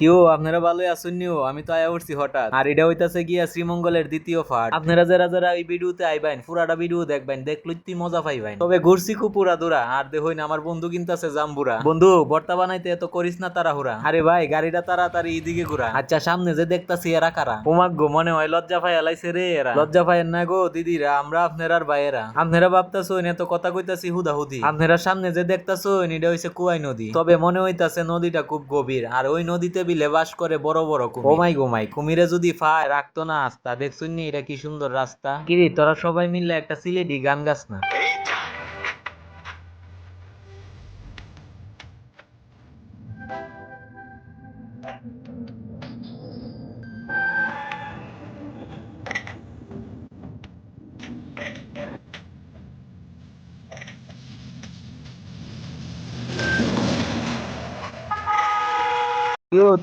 কেউ আপনারা ভালোই আসুন নিও? আমি তো আয়া উঠছি হঠাৎ। আর এটা হইতাছে গিয়া শ্রীমঙ্গলের দ্বিতীয় ফাট। আপনারা যারা যারা এই ভিডিওতে আইবেন, পুরাটা ভিডিও দেখবেন দেখলই তুই মজা পাইবেন। তবে ঘুরছি খুব পুরা দূরা আর দেখুন, আমার বন্ধু কিন্তু আছে জাম্বুরা। বন্ধু বর্তা বানাইতে এত করিস না তাড়াহুড়া। আরে ভাই, গাড়িটা তাড়াতাড়ি এদিকে ঘুরা। আচ্ছা সামনে যে দেখতাছি এরা কারা? ওমাক গো মনে হয় লজ্জা পাই এলাইছে রে এরা। লজ্জা পাইয়েন না গো, দিদিরা, আমরা আপনারার ভাইয়েরা। আপনারা ভাবতাছো এত কথা কইতাছি হুদা হুদি আপনারা সামনে যে দেখতাছো এটা হইছে কুয়াই নদী। তবে মনে হইতাছে নদীটা খুব গভীর। আর ওই নদীতে বিলে বাস করে বড় বড় কুমির। ও মাই গো মাই কুমিরে যদি ফায় রাখতো না আস্তা। দেখছুন নি এটা কি সুন্দর রাস্তা। কিরে তোরা সবাই মিললে একটা সিলেটি গান গাছ না।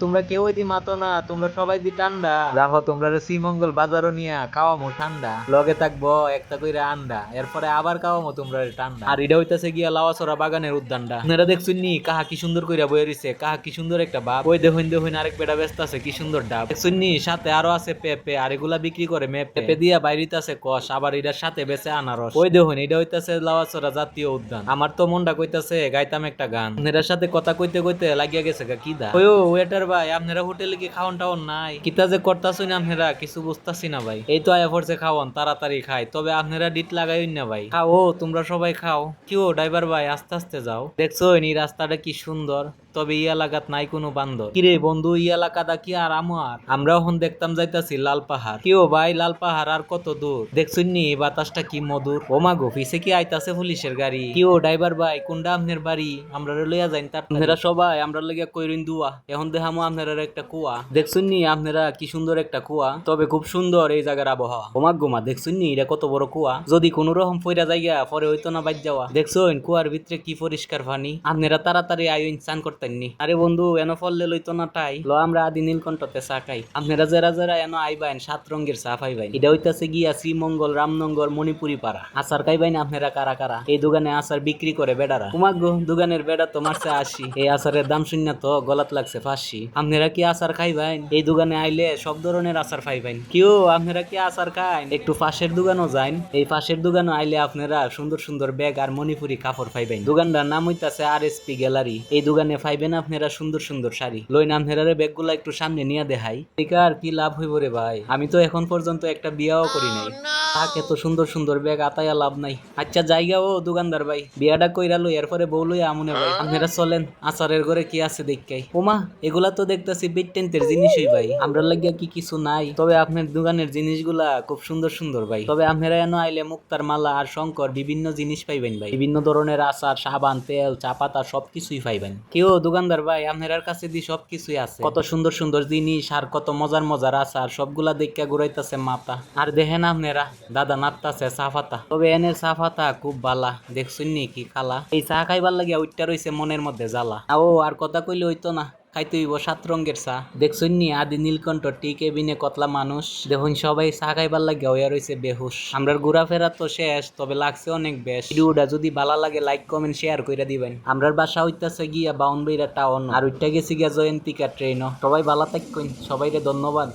তোমরা কেউ দি মাতো না, তোমরা সবাই দি ঠান্ডা দেখো, তোমরা শ্রীমঙ্গল বাজারও নিয়া খাওয়ামো ঠান্ডা লগে থাকব, একটা কইরা আন্ডা। এরপরে আবার খাওয়ামো তোমরা ঠান্ডা আর এটা হইতাছে গিয়া লাওয়াছড়া বাগানের উদ্যানটা। আপনারা দেখছুন নি, কাহা কি সুন্দর কইরা বয়ে রইছে, কাহা কি সুন্দর একটা বাপ। ওই দেখুন দেখুন, আরেক বেটা ব্যস্ত আছে, কি সুন্দর ডাব। দেখছুন নি, সাথে আরও আছে পেঁপে, আর এগুলা বিক্রি করে মেপে। পেঁপে দিয়া বাইরিতে আছে কষ, আবার এটার সাথে বেচে আনারস। ওই দেখুন এটা হইতাছে লাওয়াছড়া জাতীয় উদ্যান। আমার তো মনটা কইতাছে, গাইতাম একটা গান। আপনার সাথে কথা কইতে কইতে লাগিয়া গেছে কি দা? ওই ওয়েটার ভাই, আপনারা হোটেলে কি খাওয়ান টাওয়ান নাই? কিতা যে করতাছুন আপনারা, কিছু বুঝতাছি না ভাই। এই তো আয়া পড়ছে খাওয়ান, তাড়াতাড়ি খাই তবে আপনারা ডিট লাগাই না ভাই। খাও, তোমরা সবাই খাও। কি ও ড্রাইভার ভাই, আস্তে আস্তে যাও। দেখছ, এই রাস্তাটা কি সুন্দর। তবে ই এলাকাত নাই কোনো বান্দর। কিরে বন্ধু ই এলাকাটা কি আর আমার? আমরা এখন দেখতাম যাইতাছি লাল পাহাড়। কি ও ভাই, লাল পাহাড় আর কত দূর? দেখছুন নি বাতাসটা কি মধুর। ও মা পিছে কি আইতাছে পুলিশের গাড়ি? কি ও ড্রাইভার ভাই কোনটা আপনার বাড়ি? আমরা লইয়া যাইন তার সবাই আমরা লইয়া কইরিন দুয়া। এখন দেখামো আপনারা একটা কুয়া। দেখছুন নি, আপনারা কি সুন্দর একটা কুয়া। তবে খুব সুন্দর এই জায়গার আবহাওয়া। ওমা গোমা দেখছুন নি, এটা কত বড় কুয়া। যদি কোনো রকম ফইরা যাইয়া, পরে হইতো না বাইর যাওয়া। দেখছুন, কুয়ার ভিতরে কি পরিষ্কার পানি। আপনারা তাড়াতাড়ি আইন চান করতেন নি আরে বন্ধু, এনো ফললে লইতো না টাই। ল আমরা আদি নীলকণ্ঠতে চা খাই। আপনারা যারা যারা এনো আইবাইন, সাত রঙের চা পাইবাইন। এটা হইতাছে গিয়া শ্রীমঙ্গল, রামনগর, মণিপুরি পাড়া। আচার খাইবাইন আপনারা কারা কারা? এই দোকানে আচার বিক্রি করে বেড়ারা। তোমার দোকানের বেড়া তো মারছে আসি এই আচারের দাম শূন্য তো, গলাত লাগছে ফাঁসি। আপনারা কি আচার খাইবেন এই দোকানে আইলে সব ধরনের আচার পাইবেন কেউ, আপনারা কি আচার খাইন? একটু পাশের দোকানও যাইন। এই পাশের দোকানে আইলে আপনারা সুন্দর সুন্দর ব্যাগ আর মণিপুরি কাপড় পাইবেন দোকানটার নাম হইতাছে আর এস পি গ্যালারি। এই দোকানে পাইবেন আপনারা সুন্দর সুন্দর শাড়ি। লইন আপনারা ব্যাগগুলা একটু সামনে নিয়ে দেখাই। আর কি লাভ হইব রে ভাই? আমি তো এখন পর্যন্ত একটা বিয়াও করি নাই। তাক এত সুন্দর সুন্দর ব্যাগ আতায়া লাভ নাই। আচ্ছা জায়গা ও দোকানদার ভাই। বিয়াটা কইরা লই এরপরে বউ লই আমনে ভাই। আপনারা চলেন আচারের ঘরে কি আছে দেখাই ওমা এগুলা তো দেখতাছি বিটেন্টের জিনিসই ভাই। আমরা লাগিয়া কি কিছু নাই। তবে আপনার দোকানের জিনিসগুলা খুব সুন্দর সুন্দর ভাই। তবে আপনারা এনো আইলে মুক্তার মালা আর শঙ্কর বিভিন্ন জিনিস পাইবেন ভাই। বিভিন্ন ধরনের আচার সাবান তেল চা পাতা সবকিছুই পাইবেন। কেউ দোকানদার ভাই, আপনার কাছে দি সবকিছুই আছে। কত সুন্দর সুন্দর জিনিস আর কত মজার মজার আছে আর সবগুলা দেখা ঘুরাইতেছে মাথা। আর দেখেন আপনারা, দাদা নাপতাছে চা তবে এনে চা পাতা খুব বালা, দেখছুন নি কি খালা? এই চা খাইবার লাগে ওইটা রয়েছে মনের মধ্যে জ্বালা। ও আর কথা কইলে হইতো না। খাইতে হইব সাত রঙের চা। দেখছুন নি, আদি নীলকণ্ঠ টি কেবিনে কতলা মানুষ। দেখুন সবাই চা খাইবার লাগে হইয়া রয়েছে বেহুশ। আমরার ঘোরাফেরা তো শেষ, তবে লাগছে অনেক বেশ। ভিডিওটা যদি ভালো লাগে, লাইক, কমেন্ট শেয়ার করে দিবেন। আমরার বাসা হইতাছে গিয়া বাউনবাইরা টাউন। আর ওইটা গেছি গিয়া জয়ন্তিকা ট্রেনও। সবাই ভালো থাকুন সবাইকে ধন্যবাদ।